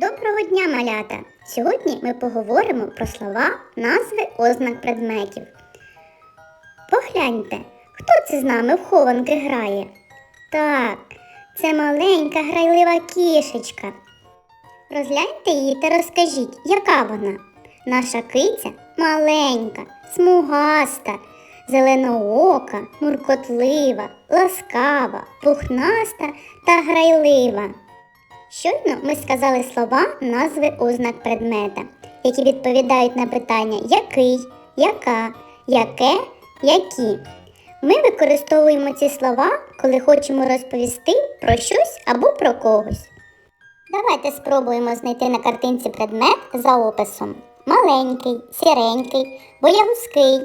Доброго дня, малята! Сьогодні ми поговоримо про слова, назви ознак предметів. Погляньте, хто це з нами в хованки грає? Так, це маленька грайлива кішечка. Розгляньте її та розкажіть, яка вона. Наша киця маленька, смугаста, зеленоока, муркотлива, ласкава, пухнаста та грайлива. Щойно ми сказали слова назви ознак предмета, які відповідають на питання який, яка, яке, які. Ми використовуємо ці слова, коли хочемо розповісти про щось або про когось. Давайте спробуємо знайти на картинці предмет за описом: маленький, сіренький, боягузький.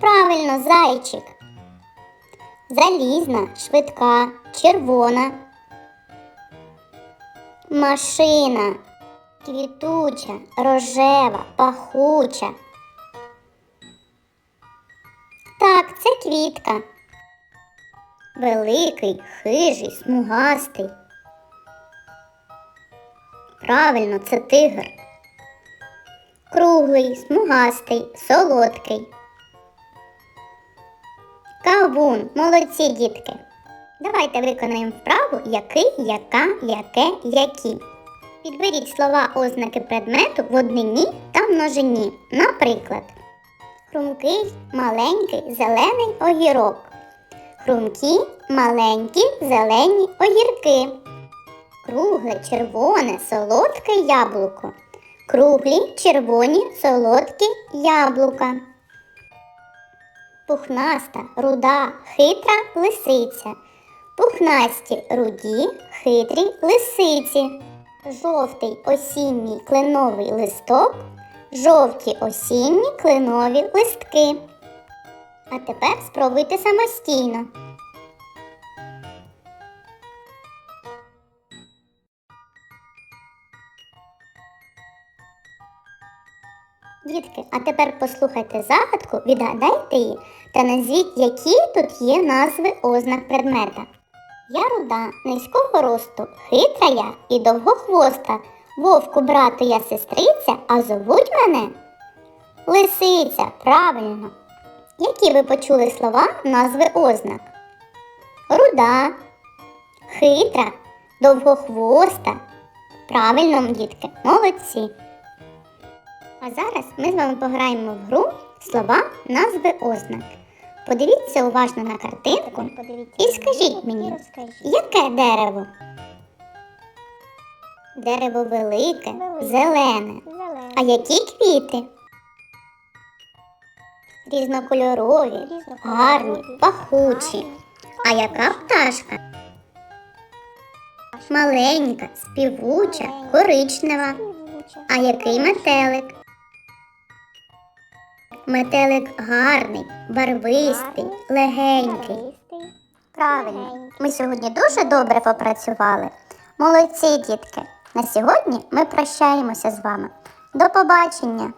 Правильно, зайчик. Залізна, швидка, червона. Машина. Квітуча, рожева, пахуча. Так, це квітка. Великий, хижий, смугастий. Правильно, це тигр. Круглий, смугастий, солодкий. Кавун, молодці дітки. Давайте виконаємо вправу який, яка, яке, які. Підберіть слова ознаки предмету в однині та множині. Наприклад, хрумкий, маленький, зелений огірок. Хрумкі, маленькі, зелені огірки. Кругле, червоне, солодке яблуко. Круглі, червоні, солодкі яблука. Пухнаста, руда, хитра лисиця. Пухнасті руді, хитрі лисиці. Жовтий осінній кленовий листок. Жовті осінні кленові листки. А тепер спробуйте самостійно. Дітки, а тепер послухайте загадку, відгадайте її та назвіть, які тут є назви ознак предмета. Я руда, низького росту, хитра я і довгохвоста. Вовку брату я сестриця, а зовуть мене Лисиця, правильно. Які ви почули слова назви ознак? Руда, хитра, довгохвоста. Правильно, дітки, молодці. А зараз ми з вами пограємо в гру слова назви ознак. Подивіться уважно на картинку і скажіть мені, яке дерево? Дерево велике, зелене. А які квіти? Різнокольорові, гарні, пахучі. А яка пташка? Маленька, співуча, коричнева. А який метелик? Метелик гарний, барвистий, легенький. Правильно, ми сьогодні дуже добре попрацювали. Молодці, дітки. На сьогодні ми прощаємося з вами. До побачення!